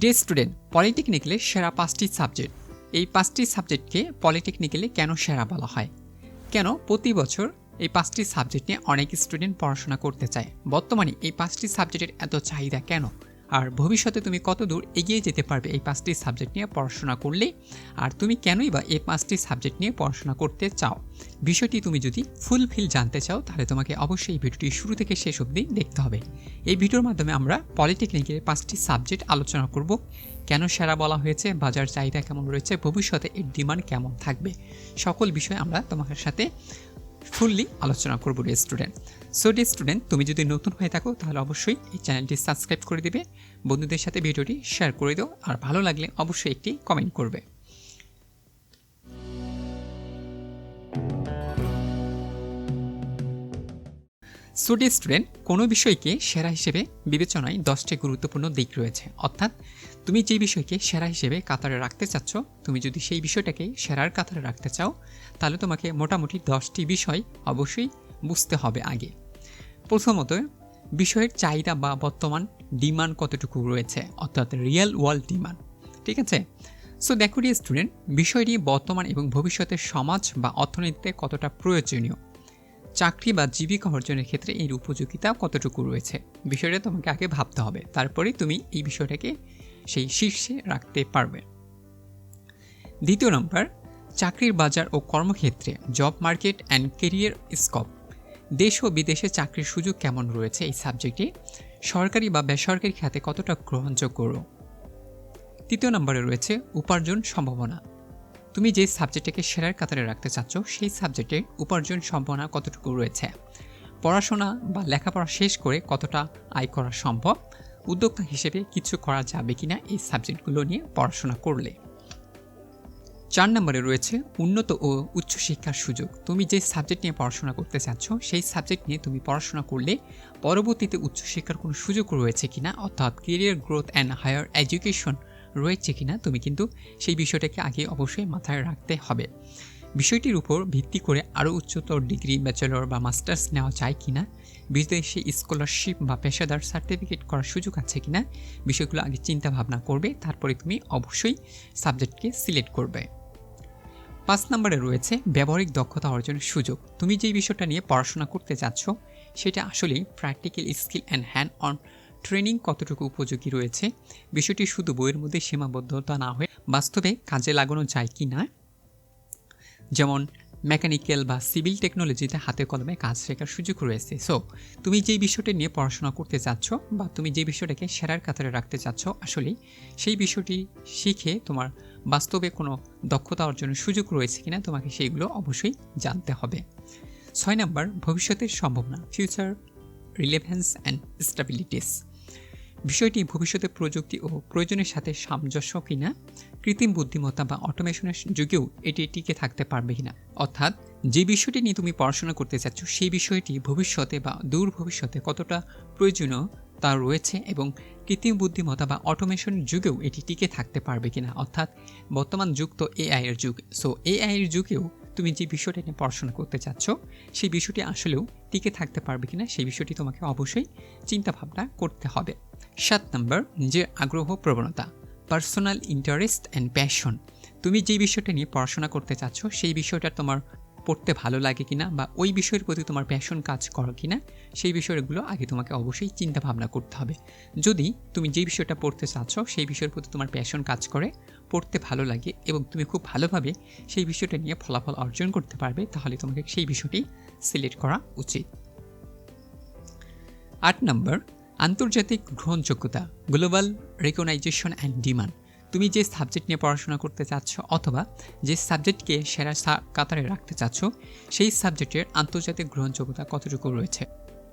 Day student পলিটেকনিক্যালে সেরা পাঁচটি subject. এই পাঁচটি সাবজেক্টকে পলিটেকনিক্যালে কেন সেরা বলা হয়? কেন প্রতি বছর এই পাঁচটি সাবজেক্ট নিয়ে অনেক স্টুডেন্ট পড়াশোনা করতে চায়? বর্তমানে এই পাঁচটি সাবজেক্টের এত চাহিদা কেন? আর ভবিষ্যতে তুমি কত দূর এগিয়ে যেতে পারবে এই পাঁচটি সাবজেক্ট নিয়ে পড়াশোনা করলে? আর তুমি কেনই বা এই পাঁচটি সাবজেক্ট নিয়ে পড়াশোনা করতে চাও? বিষয়টি তুমি যদি ফুলফিল জানতে চাও, তাহলে তোমাকে অবশ্যই এই ভিডিওটি শুরু থেকে শেষ অবধি দেখতে হবে। এই ভিডিওর মাধ্যমে আমরা পলিটেকনিকের পাঁচটি সাবজেক্ট আলোচনা করব। কেন সেরা বলা হয়েছে? বাজার চাহিদা কেমন রয়েছে? ভবিষ্যতে এর ডিমান্ড কেমন থাকবে? সকল বিষয় আমরা তোমাদের সাথে ফুললি আলোচনা করব স্টুডেন্ট। সো ডে স্টুডেন্ট তুমি যদি নতুন হয়ে থাকো, তাহলে অবশ্যই এই চ্যানেলটি সাবস্ক্রাইব করে দিবে, বন্ধুদের সাথে ভিডিওটি শেয়ার করে দাও, আর ভালো লাগলে অবশ্যই একটি কমেন্ট করবে। সুডি স্টুডেন্ট কোনো বিষয়কে সেরা হিসেবে বিবেচনায় দশটি গুরুত্বপূর্ণ দিক রয়েছে। অর্থাৎ, তুমি যে বিষয়কে সেরা হিসেবে কাতারে রাখতে চাচ্ছ, তুমি যদি সেই বিষয়টাকে সেরার কাতারে রাখতে চাও, তাহলে তোমাকে মোটামুটি দশটি বিষয় অবশ্যই বুঝতে হবে আগে। প্রথমত, বিষয়ের চাহিদা বা বর্তমান ডিমান্ড কতটুকু রয়েছে? অর্থাৎ রিয়েল ওয়ার্ল্ড ডিমান্ড ঠিক আছে? সো দেখো স্টুডেন্ট বিষয়টি বর্তমান এবং ভবিষ্যতের সমাজ বা অর্থনীতিতে কতটা প্রয়োজনীয়? চাকরি বা জীবিকা অর্জনের ক্ষেত্রে এর উপযোগিতা কতটুকু রয়েছে? বিষয়টা তোমাকে আগে ভাবতে হবে, তারপরে তুমি এই বিষয়টাকে সেই শীর্ষে রাখতে পারবে। দ্বিতীয় নম্বর, চাকরির বাজার ও কর্মক্ষেত্রে job market and career scope দেশ ও বিদেশে চাকরির সুযোগ কেমন রয়েছে এই সাবজেক্টে সরকারি বা বেসরকারি খাতে কতটা গ্রহণযোগ্য? তৃতীয় নম্বরে রয়েছে উপার্জন সম্ভাবনা। তুমি যে সাবজেক্টটাকে সেরার কাতারে রাখতে চাচ্ছ, সেই সাবজেক্টে উপার্জন সম্ভাবনা কতটুকু রয়েছে? পড়াশোনা বা লেখাপড়া শেষ করে কতটা আয় করা সম্ভব? উদ্যোক্তা হিসেবে কিছু করা যাবে কিনা এই সাবজেক্টগুলো নিয়ে পড়াশোনা করলে? চার নম্বরে রয়েছে উন্নত ও উচ্চশিক্ষার সুযোগ। তুমি যে সাবজেক্ট নিয়ে পড়াশোনা করতে চাচ্ছ, সেই সাবজেক্ট নিয়ে তুমি পড়াশোনা করলে পরবর্তীতে উচ্চশিক্ষার কোনো সুযোগ রয়েছে কিনা, অর্থাৎ career growth and higher education রয়েছে কিনা, তুমি কিন্তু সেই বিষয়টাকে আগে অবশ্যই মাথায় রাখতে হবে। বিষয়টির উপর ভিত্তি করে আরও উচ্চতর ডিগ্রি ব্যাচেলর বা মাস্টার্স নেওয়া যায় কিনা, বিদেশে স্কলারশিপ বা পেশাদার সার্টিফিকেট করার সুযোগ আছে কিনা, বিষয়গুলো আগে চিন্তা ভাবনা করবে, তারপরে তুমি অবশ্যই সাবজেক্টকে সিলেক্ট করবে। পাঁচ নম্বরে রয়েছে ব্যবহারিক দক্ষতা অর্জনের সুযোগ। তুমি যেই বিষয়টা নিয়ে পড়াশোনা করতে যাচ্ছ সেটা আসলেই practical skill and hand on training কতটুকু উপযোগী রয়েছে? বিষয়টি শুধু বইয়ের মধ্যে সীমাবদ্ধতা না হয়ে বাস্তবে কাজে লাগানো যায় কি না? যেমন মেকানিক্যাল বা সিভিল টেকনোলজিতে হাতে কলমে কাজ শেখার সুযোগ রয়েছে। সো তুমি যেই বিষয়টি নিয়ে পড়াশোনা করতে চাচ্ছ বা তুমি যে বিষয়টাকে সেরার কাতারে রাখতে চাচ্ছ, আসলেই সেই বিষয়টি শিখে তোমার বাস্তবে কোনো দক্ষতা অর্জনের সুযোগ রয়েছে কিনা তোমাকে সেইগুলো অবশ্যই জানতে হবে। ছয় নম্বর, ভবিষ্যতের সম্ভাবনা ফিউচার রিলেভেন্স অ্যান্ড স্টেবিলিটিস বিষয়টি ভবিষ্যতে প্রযুক্তি ও প্রয়োজনের সাথে সামঞ্জস্য কিনা, কৃত্রিম বুদ্ধিমত্তা বা অটোমেশনের যুগেও এটি টিকে থাকতে পারবে কিনা। অর্থাৎ, যে বিষয়টি নিয়ে তুমি পড়াশোনা করতে চাচ্ছ, সেই বিষয়টি ভবিষ্যতে বা দূর ভবিষ্যতে কতটা প্রয়োজনীয় তা রয়েছে এবং কৃত্রিম বুদ্ধিমত্তা বা অটোমেশন যুগেও এটি টিকে থাকতে পারবে কিনা? অর্থাৎ বর্তমান যুগ তো এআই এর যুগ। সো এআই এর যুগেও তুমি যে বিষয়টা নিয়ে পড়াশোনা করতে চাচ্ছ, সেই বিষয়টি আসলেও টিকে থাকতে পারবে কিনা সেই বিষয়টি তোমাকে অবশ্যই চিন্তা ভাবনা করতে হবে। সাত নম্বর, নিজের আগ্রহ, প্রবণতা পার্সোনাল ইন্টারেস্ট অ্যান্ড প্যাশন তুমি যে বিষয়টা নিয়ে পড়াশোনা করতে চাচ্ছ, সেই বিষয়টা তোমার পড়তে ভালো লাগে কিনা বা ওই বিষয়ের প্রতি তোমার প্যাশন কাজ করো কিনা, সেই বিষয়গুলো আগে তোমাকে অবশ্যই চিন্তা ভাবনা করতে হবে। যদি তুমি যে বিষয়টা পড়তে চাচ্ছ, সেই বিষয়ের প্রতি তোমার প্যাশন কাজ করে, পড়তে ভালো লাগে এবং তুমি খুব ভালোভাবে সেই বিষয়টা নিয়ে ফলাফল অর্জন করতে পারবে, তাহলে তোমাকে সেই বিষয়টি সিলেক্ট করা উচিত। আট নম্বর, আন্তর্জাতিক গ্রহণযোগ্যতা গ্লোবাল রেকগনাইজেশন অ্যান্ড ডিমান্ড তুমি যে সাবজেক্ট নিয়ে পড়াশোনা করতে চাচ্ছ অথবা যে সাবজেক্টকে সেরা কাতারে রাখতে চাচ্ছ, সেই সাবজেক্টের আন্তর্জাতিক গ্রহণযোগ্যতা কতটুকু রয়েছে?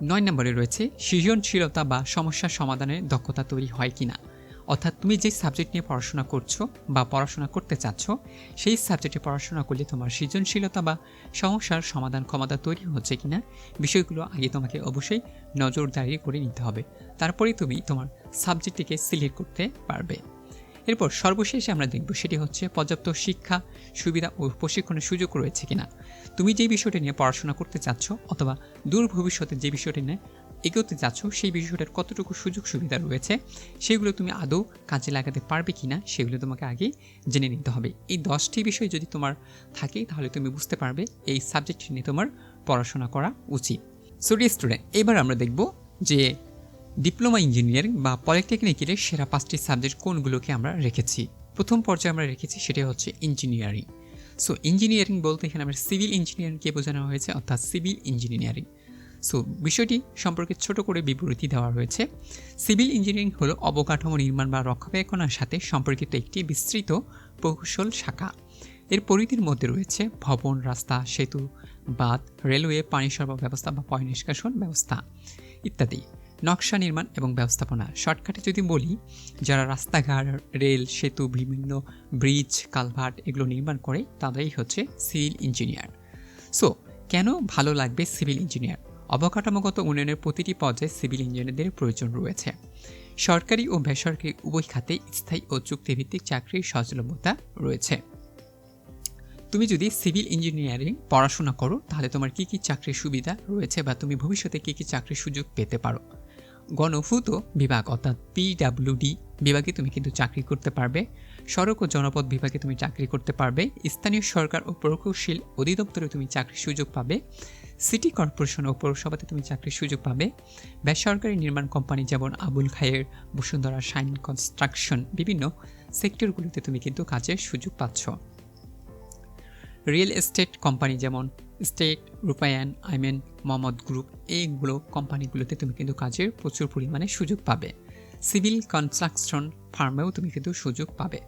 নয় নম্বরে রয়েছে, সৃজনশীলতা বা সমস্যা সমাধানের দক্ষতা তৈরি হয় কিনা? অর্থাৎ তুমি যে সাবজেক্ট নিয়ে পড়াশোনা করছ বা পড়াশোনা করতে চাচ্ছ, সেই সাবজেক্টে পড়াশোনা করলে তোমার সৃজনশীলতা বা সমস্যার সমাধান ক্ষমতা তৈরি হচ্ছে কিনা, বিষয়গুলো আগে তোমাকে অবশ্যই নজরদারি করে নিতে হবে। তারপরেই তুমি তোমার সাবজেক্টটিকে সিলেক্ট করতে পারবে। এরপর সর্বশেষে আমরা দেখব সেটি হচ্ছে পর্যাপ্ত শিক্ষা, সুবিধা ও প্রশিক্ষণের সুযোগ রয়েছে কিনা। তুমি যে বিষয়টি নিয়ে পড়াশোনা করতে চাচ্ছ অথবা দূর ভবিষ্যতে যে বিষয়টি নিয়ে এগোতে যাচ্ছ সেই বিষয়টার কতটুকু সুযোগ সুবিধা রয়েছে, সেগুলো তুমি আদৌ কাজে লাগাতে পারবে কি না সেগুলো তোমাকে আগে জেনে নিতে হবে। এই দশটি বিষয় যদি তোমার থাকে, তাহলে তুমি বুঝতে পারবে এই সাবজেক্ট নিয়ে তোমার পড়াশোনা করা উচিত। সো স্টুডেন্ট এবার আমরা দেখব যে ডিপ্লোমা ইঞ্জিনিয়ারিং বা পলিটেকনিক্যালের সেরা পাঁচটি সাবজেক্ট কোনগুলোকে আমরা রেখেছি? প্রথম পর্যায়ে আমরা রেখেছি সেটা হচ্ছে ইঞ্জিনিয়ারিং। সো ইঞ্জিনিয়ারিং বলতে এখানে আমরা সিভিল ইঞ্জিনিয়ারিংকে বোঝানো হয়েছে, অর্থাৎ সিভিল ইঞ্জিনিয়ারিং। সো বিষয়টি সম্পর্কে ছোট করে বিবৃতি দেওয়া রয়েছে সিভিল ইঞ্জিনিয়ারিং হলো অবকাঠামো নির্মাণ বা রক্ষণাবেক্ষণের সাথে সম্পর্কিত একটি বিস্তৃত প্রকৌশল শাখা। এর পরিধির মধ্যে রয়েছে ভবন, রাস্তা, সেতু, বাঁধ, রেলওয়ে, পানি সরবরাহ ব্যবস্থা বা পয় নিষ্কাশন ব্যবস্থা ইত্যাদি। নকশা নির্মাণ এবং ব্যবস্থাপনা। শর্টকাটে যদি বলি, যারা রাস্তাঘাট, রেল, সেতু, বিভিন্ন ব্রিজ, কালভার্ট এগুলো নির্মাণ করে, তাদেরই হচ্ছে সিভিল ইঞ্জিনিয়ার। সো, কেন ভালো লাগবে সিভিল ইঞ্জিনিয়ার? অবকাঠামোগত উন্নয়নের প্রতিটি পর্যায়ে সিভিল ইঞ্জিনিয়ারদের প্রয়োজন রয়েছে। সরকারি ও বেসরকারি উভয় খাতে স্থায়ী ও চুক্তিভিত্তিক চাকরির সহজলভ্যতা রয়েছে। তুমি যদি সিভিল ইঞ্জিনিয়ারিং পড়াশোনা করো, তাহলে তোমার কী কী চাকরির সুবিধা রয়েছে বা তুমি ভবিষ্যতে কী কী চাকরির সুযোগ পেতে পারো? গণভূত বিভাগ, অর্থাৎ পিডাব্লিউডি বিভাগে তুমি কিন্তু চাকরি করতে পারবে। সড়ক ও জনপদ বিভাগে তুমি চাকরি করতে পারবে। স্থানীয় সরকার ও প্রকৌশল অধিদপ্তরে তুমি চাকরির সুযোগ পাবে। সিটি কর্পোরেশন ও পৌরসভাতে তুমি চাকরির সুযোগ পাবে। বেসরকারি নির্মাণ কোম্পানি যেমন আবুল খায়ের, বসুন্ধরা শাইন কনস্ট্রাকশন বিভিন্ন সেক্টরগুলিতে তুমি কিন্তু কাজের সুযোগ পাচ্ছ। রিয়েল এস্টেট কোম্পানি যেমন স্টেট রূপায়ণ আইমেন মোহাম্মদ গ্রুপ এইগুলো কোম্পানিগুলোতে তুমি কিন্তু কাজের প্রচুর পরিমাণে সুযোগ পাবে। সিভিল কনস্ট্রাকশন ফার্মেও তুমি কিন্তু সুযোগ পাবে।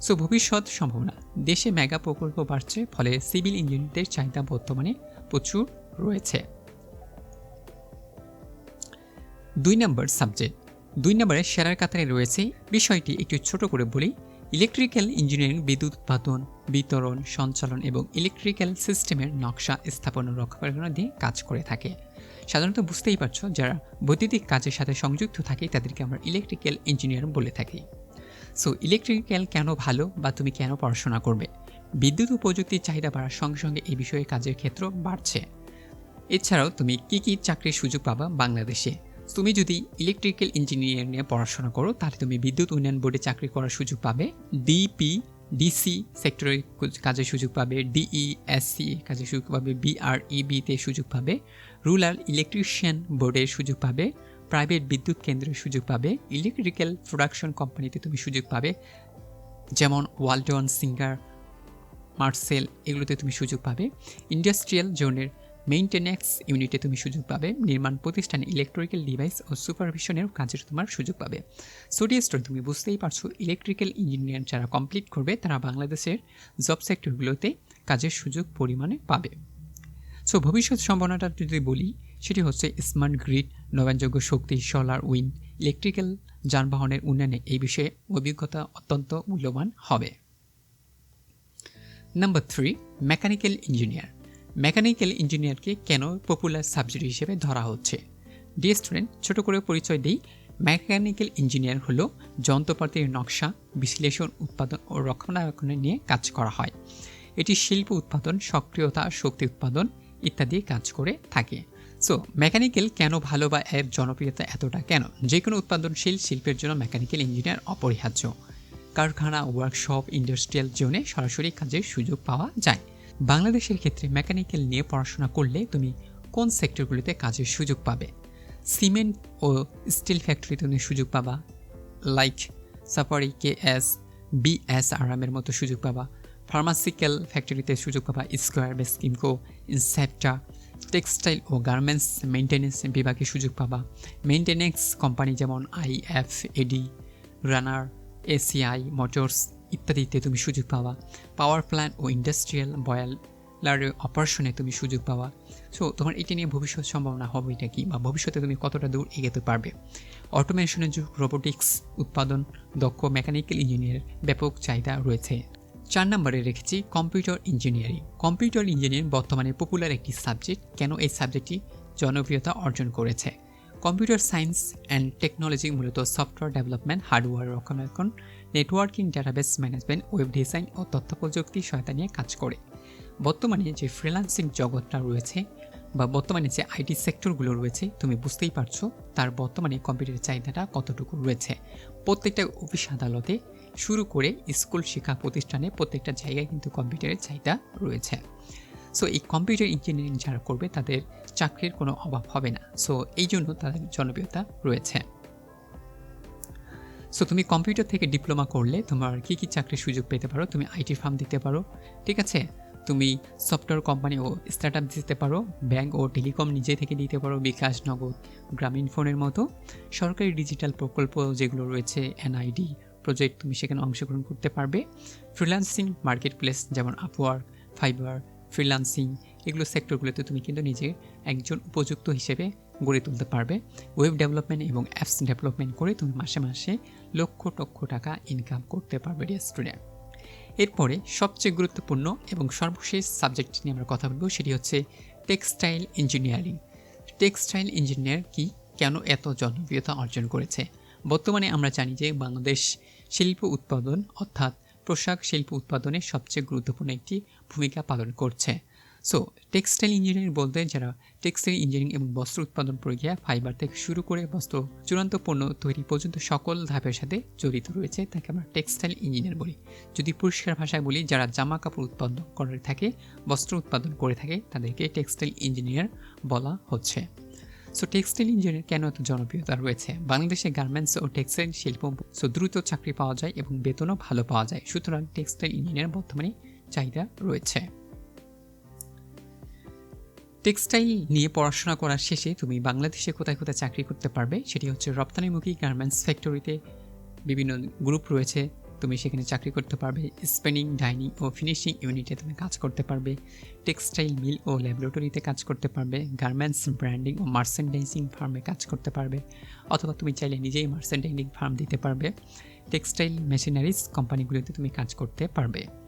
সো ভবিষ্যৎ সম্ভাবনা, দেশে মেগা প্রকল্প বাড়ছে, ফলে সিভিল ইঞ্জিনিয়ারদের চাহিদা বর্তমানে প্রচুর রয়েছে। দুই নম্বর সাবজেক্ট দুই নম্বরে সেরার কাতারে রয়েছে। বিষয়টি একটু ছোট করে বলি ইলেকট্রিক্যাল ইঞ্জিনিয়ারিং, বিদ্যুৎ উৎপাদন, বিতরণ, সঞ্চালন এবং ইলেকট্রিক্যাল সিস্টেমের নকশা স্থাপন ও রক্ষণাবেক্ষণ দিয়ে কাজ করে থাকে। সাধারণত বুঝতেই পারছ, যারা বৈদ্যুতিক কাজের সাথে সংযুক্ত থাকে, তাদেরকে আমরা ইলেকট্রিক্যাল ইঞ্জিনিয়ার বলে থাকি। সো ইলেকট্রিক্যাল কেন ভালো বা তুমি কেন পড়াশোনা করবে? বিদ্যুৎ ও প্রযুক্তির চাহিদা বাড়ার সঙ্গে সঙ্গে এই বিষয়ে কাজের ক্ষেত্র বাড়ছে। এছাড়াও তুমি কী কী চাকরির সুযোগ পাবা বাংলাদেশে? তুমি যদি ইলেকট্রিক্যাল ইঞ্জিনিয়ারিং নিয়ে পড়াশোনা করো, তাহলে তুমি বিদ্যুৎ উন্নয়ন বোর্ডে চাকরি করার সুযোগ পাবে। ডিপি ডিসি সেক্টরে কাজের সুযোগ পাবে। ডিই এসসি কাজের সুযোগ পাবে। বিআরইবিতে সুযোগ পাবে। রুরাল ইলেকট্রিশিয়ান বোর্ডের সুযোগ পাবে। প্রাইভেট বিদ্যুৎ কেন্দ্রের সুযোগ পাবে। ইলেকট্রিক্যাল প্রোডাকশন কোম্পানিতে তুমি সুযোগ পাবে। যেমন ওয়ালটন সিঙ্গার মার্সেল এগুলোতে তুমি সুযোগ পাবে। ইন্ডাস্ট্রিয়াল জোনের মেইনটেন্যান্স ইউনিটে তুমি সুযোগ পাবে, নির্মাণ প্রতিষ্ঠানে ইলেকট্রিক্যাল ডিভাইস ও সুপারভিশনের কাজের তোমার সুযোগ পাবে। সোডি স্টোর তুমি বুঝতেই পারছ ইলেকট্রিক্যাল ইঞ্জিনিয়ার যারা কমপ্লিট করবে, তারা বাংলাদেশের জব সেক্টরগুলোতে কাজের সুযোগ পরিমাণে পাবে। সো ভবিষ্যৎ সম্ভাবনাটা যদি বলি, সেটি হচ্ছে স্মার্ট গ্রিড নবায়নযোগ্য শক্তি সোলার উইন্ড ইলেকট্রিক্যাল যানবাহনের উন্নয়নে এই বিষয়ে অভিজ্ঞতা অত্যন্ত মূল্যবান হবে। Number three mechanical engineer mechanical ইঞ্জিনিয়ারকে কেন পপুলার সাবজেক্ট হিসেবে ধরা হচ্ছে? ডি স্টুডেন্ট ছোট করে পরিচয় দিই। মেকানিক্যাল ইঞ্জিনিয়ার হলো যন্ত্রপাতির নকশা, বিশ্লেষণ, উৎপাদন ও রক্ষণাবেক্ষণ নিয়ে কাজ করা হয়। এটি শিল্প উৎপাদন, সক্রিয়তা, শক্তি উৎপাদন ইত্যাদি কাজ করে থাকে। সো মেকানিক্যাল কেন ভালো বা এর জনপ্রিয়তা এতটা কেন? যে কোনো উৎপাদনশীল শিল্পের জন্য মেকানিক্যাল ইঞ্জিনিয়ার অপরিহার্য। কারখানা ওয়ার্কশপ ইন্ডাস্ট্রিয়াল জোনে সরাসরি কাজের সুযোগ পাওয়া যায়। বাংলাদেশের ক্ষেত্রে মেকানিক্যাল নিয়ে পড়াশোনা করলে তুমি কোন সেক্টরগুলিতে কাজের সুযোগ পাবে? সিমেন্ট ও স্টিল ফ্যাক্টরিতে তুমি সুযোগ পাবা। লাইক সাফারি কে এস বিএসআরএমের মতো সুযোগ পাবা। ফার্মাসিক্যাল ফ্যাক্টরিতে সুযোগ পাবা স্কোয়ার বেস কিমকো ইনসেপ্টা টেক্সটাইল ও গার্মেন্টস মেনটেন্যান্স বিভাগে সুযোগ পাবা। মেনটেন্যান্স কোম্পানি যেমন IFAD Runner ACI Motors ইত্যাদিতে তুমি সুযোগ পাওয়া পাওয়ার প্ল্যান্ট ও ইন্ডাস্ট্রিয়াল বয়ালারের অপারেশনে তুমি সুযোগ পাওয়া সো তোমার এটা নিয়ে ভবিষ্যৎ সম্ভাবনা হবে এটা কি? বা ভবিষ্যতে তুমি কতটা দূর এগোতে পারবে? অটোমেশনের যুগ রোবোটিক্স উৎপাদন, দক্ষ মেকানিক্যাল ইঞ্জিনিয়ার ব্যাপক চাহিদা রয়েছে। চার নম্বরে রেখেছি কম্পিউটার ইঞ্জিনিয়ারিং কম্পিউটার ইঞ্জিনিয়ারিং বর্তমানে পপুলার একটি সাবজেক্ট কেন এই সাবজেক্টটি জনপ্রিয়তা অর্জন করেছে? কম্পিউটার সায়েন্স অ্যান্ড টেকনোলজি মূলত সফটওয়্যার ডেভেলপমেন্ট, হার্ডওয়্যার রক্ষণাবেক্ষণ, networking, database management, web design ও তথ্য প্রযুক্তি সহায়তা নিয়ে কাজ করে। বর্তমানে যে ফ্রিল্যান্সিং জগৎটা রয়েছে বা বর্তমানে যে আইটি সেক্টরগুলো রয়েছে, তুমি বুঝতেই পারছ তার বর্তমানে কম্পিউটারের চাহিদাটা কতটুকু রয়েছে। প্রত্যেকটা অফিস আদালতে শুরু করে স্কুল, শিক্ষা প্রতিষ্ঠানে প্রত্যেকটা জায়গায় কিন্তু কম্পিউটারের চাহিদা রয়েছে। সো এই কম্পিউটার ইঞ্জিনিয়ারিং যারা করবে, তাদের চাকরির কোনো অভাব হবে না। সো এই জন্য তাদের জনপ্রিয়তা রয়েছে। সো তুমি কম্পিউটার থেকে ডিপ্লোমা করলে তোমার কী কী চাকরির সুযোগ পেতে পারো? তুমি আইটি ফার্ম দিতে পারো, ঠিক আছে? তুমি সফটওয়্যার কোম্পানি ও স্টার্ট দিতে পারো ব্যাংক ও টেলিকম নিজে থেকে দিতে পারো, বিকাশ, নগদ, গ্রামীণ ফোনের মতো। সরকারি ডিজিটাল প্রকল্প যেগুলো রয়েছে এনআইডি প্রজেক্ট তুমি সেখানে অংশগ্রহণ করতে পারবে। ফ্রিল্যান্সিং মার্কেট প্লেস যেমন আপওয়ার্ক ফাইবার ফ্রিল্যান্সিং এগুলো সেক্টরগুলোতে তুমি কিন্তু নিজে একজন উপযুক্ত হিসেবে গড়ে তুলতে পারবে। ওয়েব ডেভেলপমেন্ট এবং অ্যাপস ডেভেলপমেন্ট করে তুমি মাসে মাসে লক্ষ লক্ষ টাকা ইনকাম করতে পারবে ডিয়ার স্টুডেন্ট এরপরে সবচেয়ে গুরুত্বপূর্ণ এবং সর্বশেষ সাবজেক্ট নিয়ে আমরা কথা বলব সেটি হচ্ছে টেক্সটাইল ইঞ্জিনিয়ারিং টেক্সটাইল ইঞ্জিনিয়ার কি, কেন এত জনপ্রিয়তা অর্জন করেছে? বর্তমানে আমরা জানি যে বাংলাদেশ শিল্প উৎপাদন অর্থাৎ পোশাক শিল্প উৎপাদনে সবচেয়ে গুরুত্বপূর্ণ একটি ভূমিকা পালন করছে। সো টেক্সটাইল ইঞ্জিনিয়ারিং বলতে যারা টেক্সটাইল ইঞ্জিনিয়ারিং এবং বস্ত্র উৎপাদন প্রক্রিয়া ফাইবার থেকে শুরু করে বস্ত্র চূড়ান্ত পণ্য তৈরি পর্যন্ত সকল ধাপের সাথে জড়িত রয়েছে, তাকে আমরা টেক্সটাইল ইঞ্জিনিয়ার বলি। যদি পরিষ্কার ভাষায় বলি, যারা জামা কাপড় উৎপাদন করে থাকে, বস্ত্র উৎপাদন করে থাকে, তাদেরকে টেক্সটাইল ইঞ্জিনিয়ার বলা হচ্ছে। সো টেক্সটাইল ইঞ্জিনিয়ার কেন এত জনপ্রিয়তা রয়েছে? বাংলাদেশে গার্মেন্টস ও টেক্সটাইল শিল্প সো দ্রুত চাকরি পাওয়া যায় এবং বেতনও ভালো পাওয়া যায়। সুতরাং টেক্সটাইল ইঞ্জিনিয়ার বর্তমানে চাহিদা রয়েছে। টেক্সটাইল নিয়ে পড়াশোনা করার শেষে তুমি বাংলাদেশে কোথায় কোথায় চাকরি করতে পারবে সেটি হচ্ছে রপ্তানিমুখী গার্মেন্টস ফ্যাক্টরিতে বিভিন্ন গ্রুপ রয়েছে। তুমি সেখানে চাকরি করতে পারবে। স্পেনিং, ডাইনিং ও ফিনিশিং ইউনিটে তুমি কাজ করতে পারবে। টেক্সটাইল মিল ও ল্যাবরেটরিতে কাজ করতে পারবে। গার্মেন্টস, ব্র্যান্ডিং ও মার্সেন্ডাইজিং ফার্মে কাজ করতে পারবে। অথবা তুমি চাইলে নিজেই মার্সেন্ডাইজিং ফার্ম দিতে পারবে। টেক্সটাইল মেশিনারিজ কোম্পানিগুলিতে তুমি কাজ করতে পারবে।